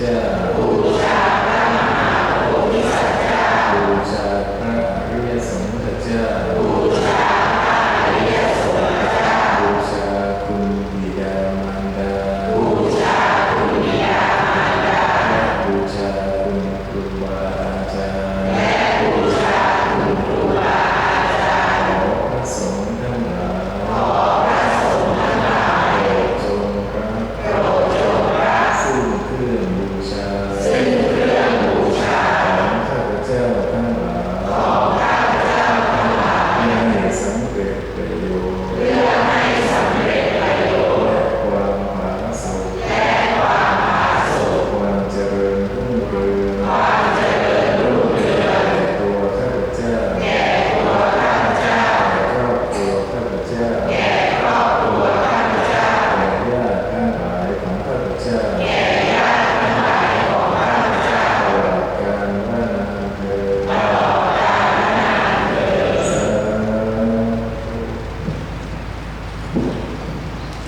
Yeah.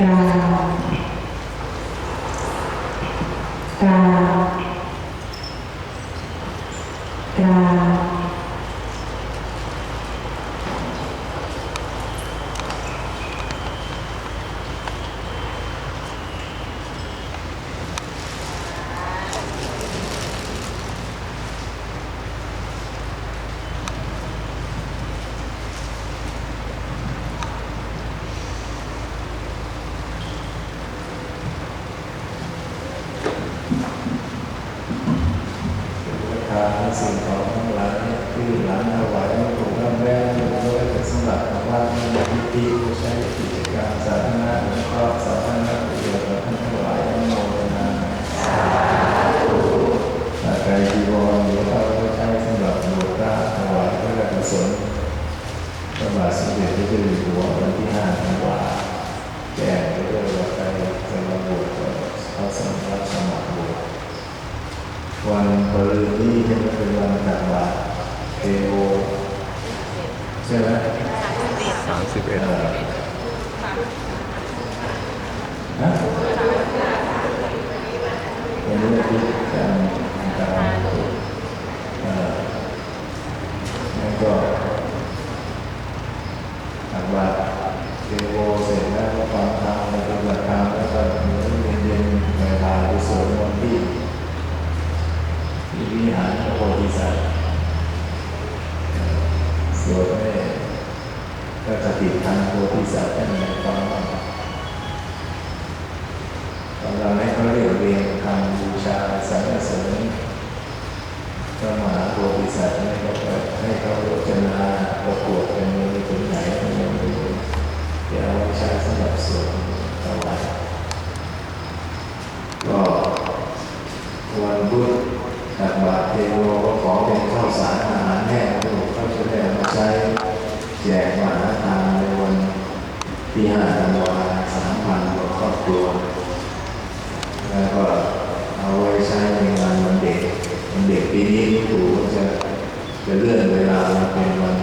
Kak. Kak. ทานสิ่งของทั้งหลายที่หลานถวายมาถูกต้องแล้วด้วยเป็นสมบัติของวัดมีพิธีผู้ใช้กิจกรรมสาธารณะและก็สาธารณประโยชน์ต่อท่านทั้งหลายอนุโมทนาสาธุถ้าใครจีวรหรือว่าผู้ใช้สำหรับหลวงพระถวายเพระราชกุศลพระบาทสมเด็จพระเจ้าอยู่หัววันที่ห้าธันวาแจ้งไปด้วยว่าใครจะมาบวชก็เขาสมัครสมัครบวช วันปรืนนี้จะเป็นวันตักบาตรเทโอใช่ไหมสามสิบเอ็ดเอ่อฮะวันนี้อาทิตย์จันทร์อังคารพุธเอ่อแล้วก็ตักบาตรเทโอเสร็จแล้วก็ฟังธรรมแล้วก็ปฏิบัติธรรมแล้วก็เย็นๆไปทานไปสวดมนต์ที่ ที่วิหารพระโพธิสัตว์สวดให้ก็จะติดทางโพธิสัตว์ท่านในฟังว่าตอน เราให้เขาเรียกเรียนคำบูชาสรรเสริญพระมหาโพธิสัตว์ให้เขาให้เขาโรจนาประกวดกันในถึงไหนกันยังไม่รู้เดี๋ยวใช้สำหรับส่วดถวายก็วันพุธตักบาตรเทโลก็ขอเป็นข้าวสารอาหารแห้งที่ผมเขาจะได้เอามาใช้แจกมหาทานในวันที่ห้าธันวาสามพันกว่าครอบครัว ก็เอาไว้ใช้ในงานวันเด็กวันเด็กปีนี้ที่ถูกจะจะเลื่อนเวลามาเป็นวัน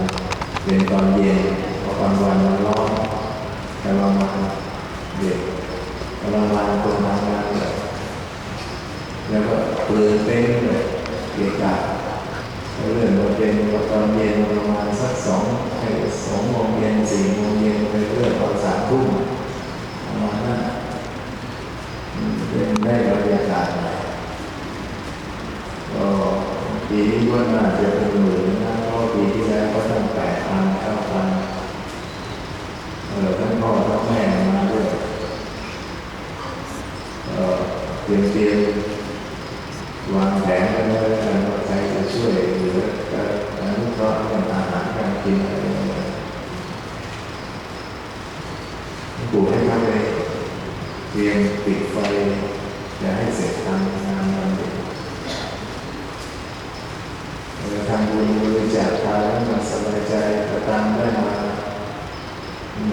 เป็นตอนเย็นเพราะกลางวันมันร้อนแต่ว่ามาเด็กกำลังวันคนทำงานแบบแล้วก็เปลือยเต้นเลยเกียกะแล้วเรื่องมาเป็นตอนเย็นประมาณสักสองสองโมงเย็นสี่โมงเย็นไปเรื่อยตอนสามทุ่มประมาณนั้น เป็นได้บรรยากาศก็ปีนี้ก็น่าจะเป็นหมื่นนะเพราะปีที่แล้วก็ตั้งแปดพันเก้าพันเออทั้งพ่อทั้งแม่มาด้วยเออเตรียมเตรียม วางแผนกันไว้แล้วกันว่าใครจะช่วยเหลือการอนุเคราะห์เรื่องอาหารการกินอะไรอย่างเงี้ยปลูกให้เขาไปเตรียมปิดไฟจะให้เสร็จทำงานวันเด็กเราทำบุญบริจาคทานแล้วมันสบายใจกระตังได้มา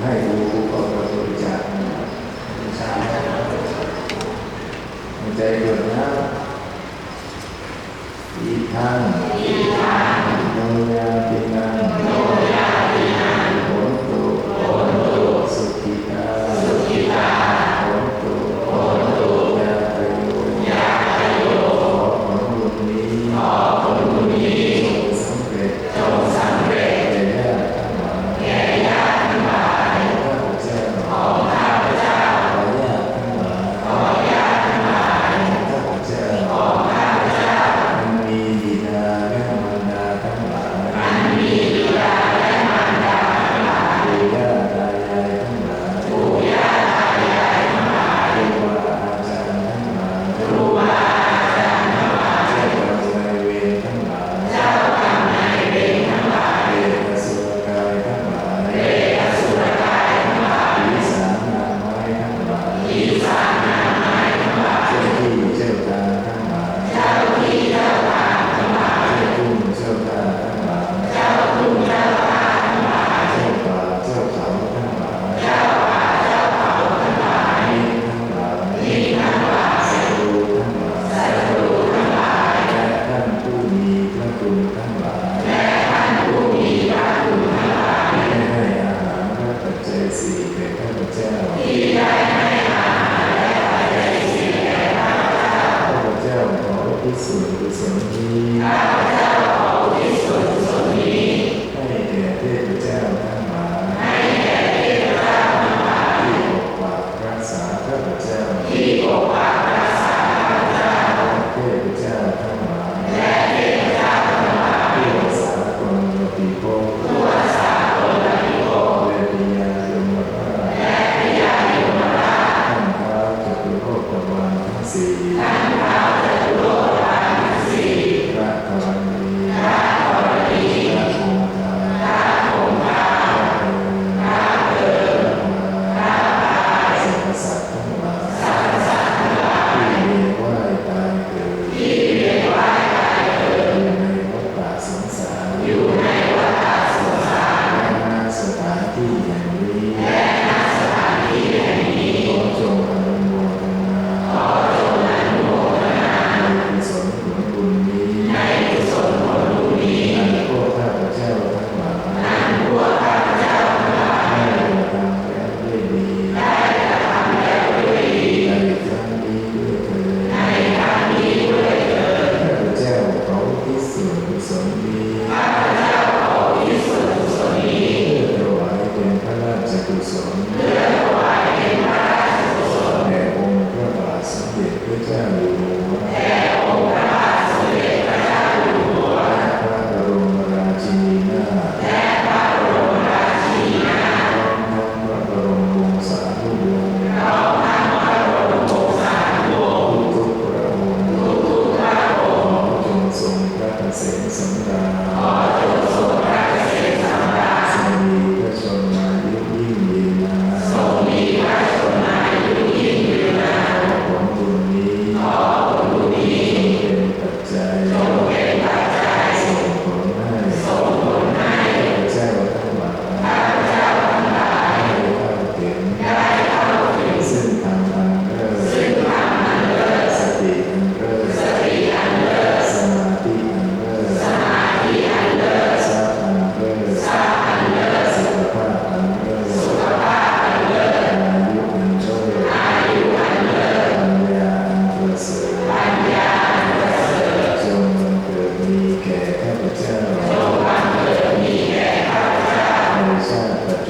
ให้ดูก็บริจาคนะไม่ใช่ ใจเกิดนะอีทังอีทังโนยาปินัง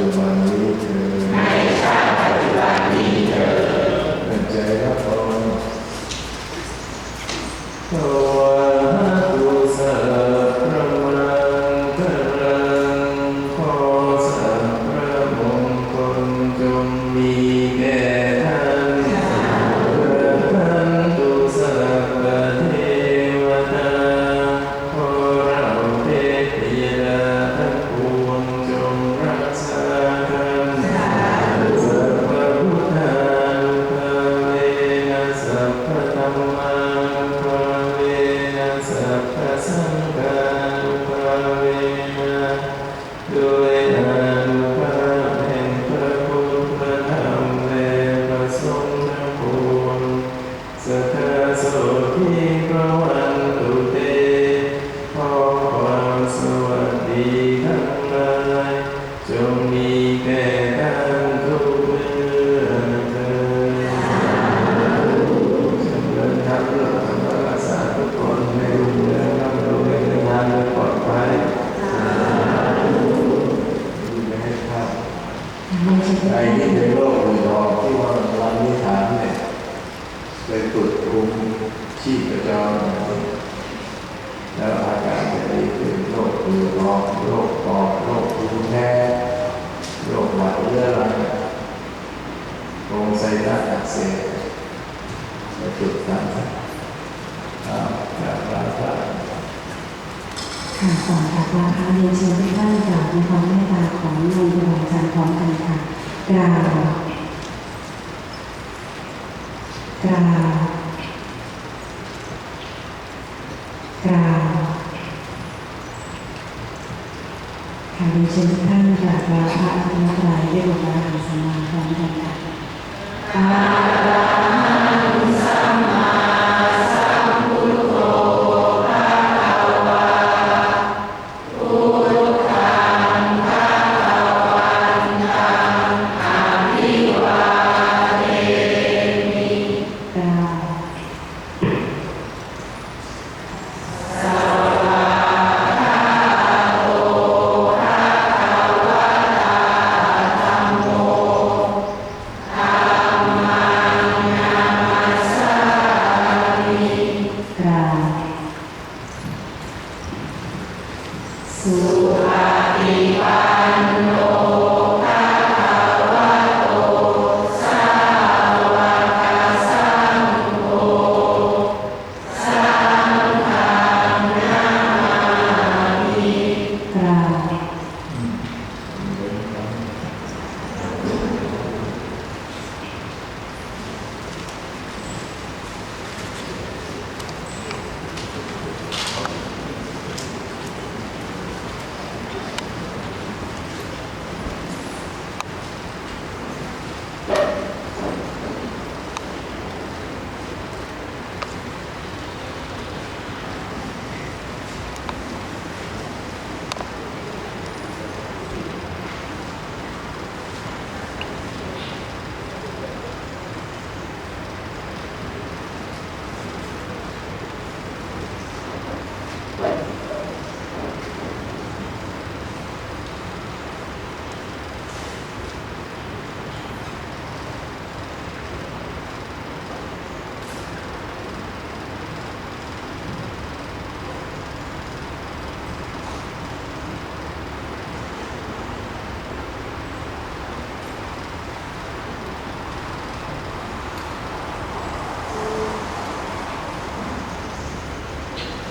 называемые นะคะเรียนเชิญทุกท่านกราบในความเมตตาของโรงพยาบาลจันทร์พร้อมกันค่ะกราบกราบกราบค่ะเรียนเชิญทุกท่านกราบลา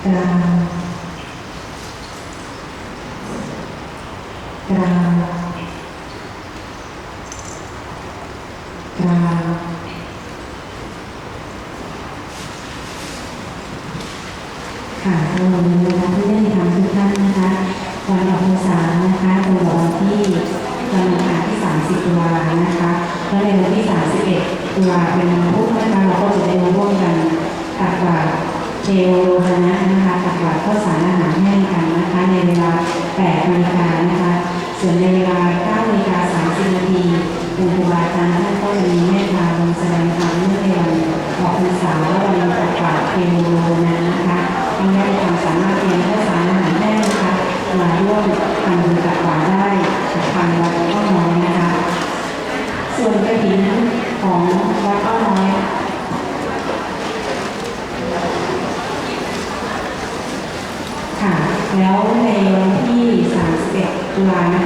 Terang. Terang. นะคะ ส่วนในเวลา9นาฬิกา30นาทีครูครูบาอาจารย์ท่านก็จะมีเมตตาลงแสดงธรรมเมื่อในวันออกพรรษาและวันประกาศเทโลนะนะคะท่านได้ความสามารถเรียนภาษาอาหารแด้นะคะมาร่วมทำบุญตักบาตรได้ทางวัดก็น้อยนะคะ ส่วนกระถิ่นของวัดก็น้อยค่ะแล้วในวัน 来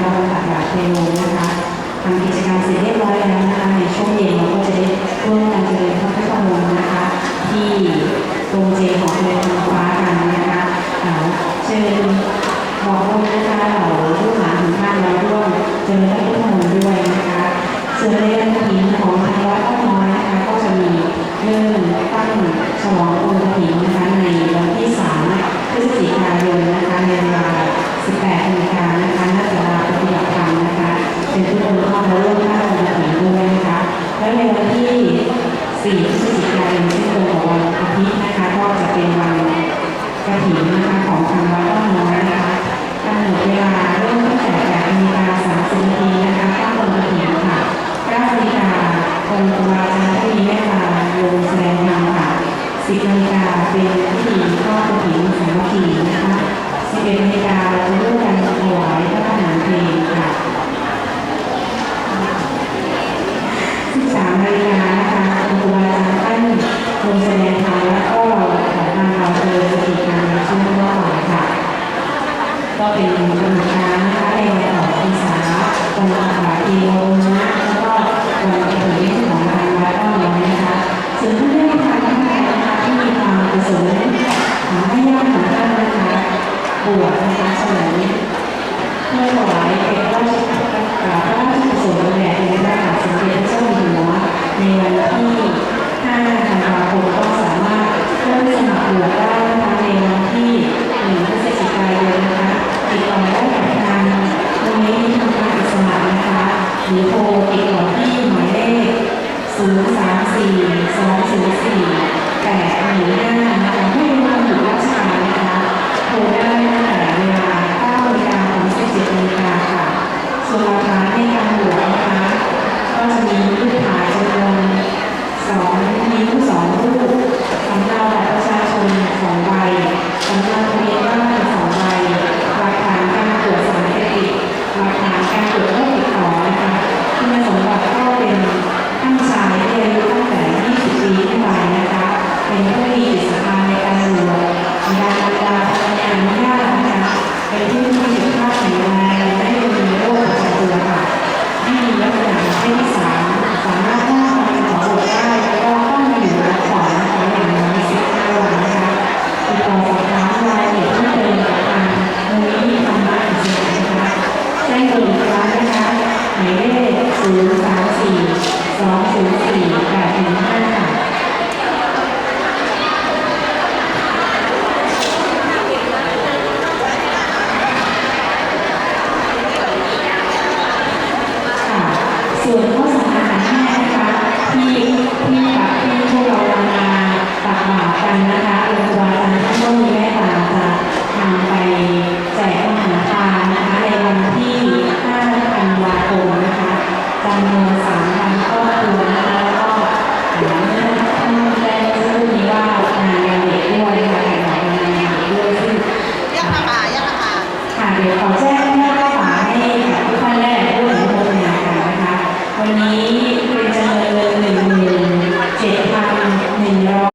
Gracias.